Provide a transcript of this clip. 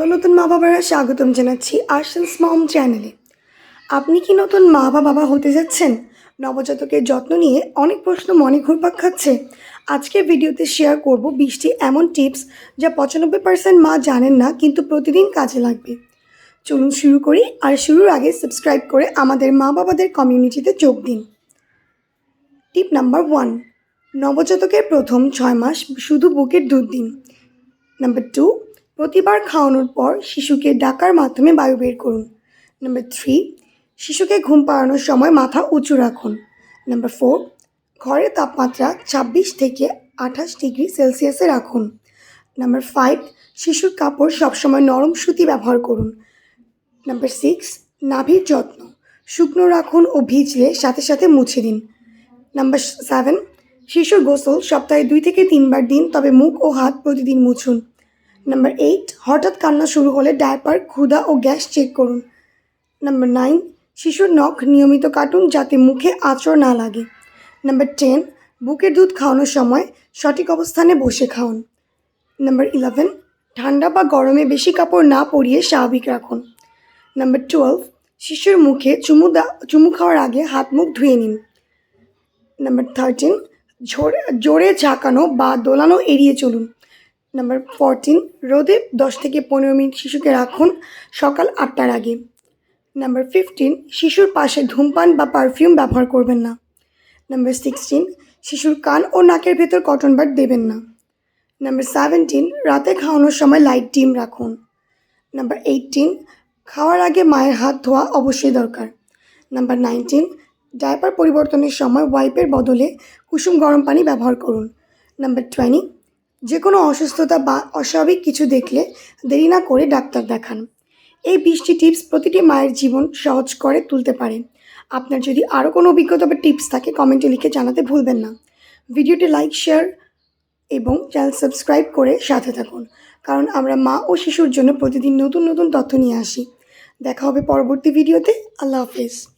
Hello নতুন মা বাবারা স্বাগতম জানাচ্ছি আর্সেলস মম চ্যানেলে। আপনি কি নতুন মা বা বাবা হতে যাচ্ছেন? নবজাতকের যত্ন নিয়ে অনেক প্রশ্ন মনে ঘুরপাক খাচ্ছে। আজকের ভিডিওতে শেয়ার করব বিশটি এমন টিপস যা পঁচানব্বই পার্সেন্ট মা জানেন না, কিন্তু প্রতিদিন কাজে লাগবে। চলুন শুরু করি আর শুরুর আগে সাবস্ক্রাইব করে আমাদের মা বাবাদের কমিউনিটিতে যোগ দিন। টিপ নাম্বার ওয়ান নবজাতকের প্রথম ছয় মাস শুধু বুকের দুধ দিন। নাম্বার টু প্রতিবার খাওয়ানোর পর শিশুকে ডাকার মাধ্যমে বায়ু বের করুন। নাম্বার থ্রি শিশুকে ঘুম পাড়ানোর সময় মাথা উঁচু রাখুন। নাম্বার ফোর ঘরের তাপমাত্রা ছাব্বিশ থেকে আঠাশ ডিগ্রি সেলসিয়াসে রাখুন। নাম্বার ফাইভ শিশুর কাপড় সবসময় নরম সুতি ব্যবহার করুন। নাম্বার সিক্স নাভির যত্ন। শুকনো রাখুন ও ভিজলে সাথে সাথে মুছে দিন নাম্বার সেভেন শিশুর গোসল সপ্তাহে দুই থেকে তিনবার দিন, তবে মুখ ও হাত প্রতিদিন মুছুন। নাম্বার এইট হঠাৎ কান্না শুরু হলে ডায়পার, ক্ষুধা ও গ্যাস চেক করুন। নাম্বার নাইন শিশুর নখ নিয়মিত কাটুন যাতে মুখে আঁচড় না লাগে। নাম্বার টেন বুকের দুধ খাওয়ানোর সময় সঠিক অবস্থানে বসে খাওয়ান। নাম্বার ইলেভেন ঠান্ডা বা গরমে বেশি কাপড় না পরিয়ে স্বাভাবিক রাখুন। নাম্বার টুয়েলভ শিশুর মুখে চুমু চুমু খাওয়ার আগে হাত মুখ ধুয়ে নিন। নাম্বার থার্টিন জোরে ঝাঁকানো বা দোলানো এড়িয়ে চলুন। নাম্বার ফোরটিন রোদে দশ থেকে পনেরো মিনিট শিশুকে রাখুন সকাল আটটার আগে। নাম্বার ফিফটিন শিশুর পাশে ধূমপান বা পারফিউম ব্যবহার করবেন না। নাম্বার সিক্সটিন শিশুর কান ও নাকের ভেতর কটন বাড দেবেন না। নাম্বার সেভেন্টিন রাতে খাওয়ানোর সময় লাইট ডিম রাখুন। নাম্বার এইটিন খাওয়ার আগে মায়ের হাত ধোয়া অবশ্যই দরকার। নাম্বার নাইনটিন ডায়পার পরিবর্তনের সময় ওয়াইপের বদলে কুসুম গরম পানি ব্যবহার করুন। নাম্বার টোয়েন্টি যে কোনো অসুস্থতা বা অস্বাভাবিক কিছু দেখলে দেরি না করে ডাক্তার দেখান। এই বিশটি টিপস প্রতিটি মায়ের জীবন সহজ করে তুলতে পারে। আপনার যদি আরও কোনো অভিজ্ঞতা বা টিপস থাকে, কমেন্টে লিখে জানাতে ভুলবেন না। ভিডিওটি লাইক, শেয়ার এবং চ্যানেল সাবস্ক্রাইব করে সাথে থাকুন। কারণ আমরা মা ও শিশুর জন্য প্রতিদিন নতুন নতুন তথ্য নিয়ে আসি। দেখা হবে পরবর্তী ভিডিওতে। আল্লাহ হাফিজ।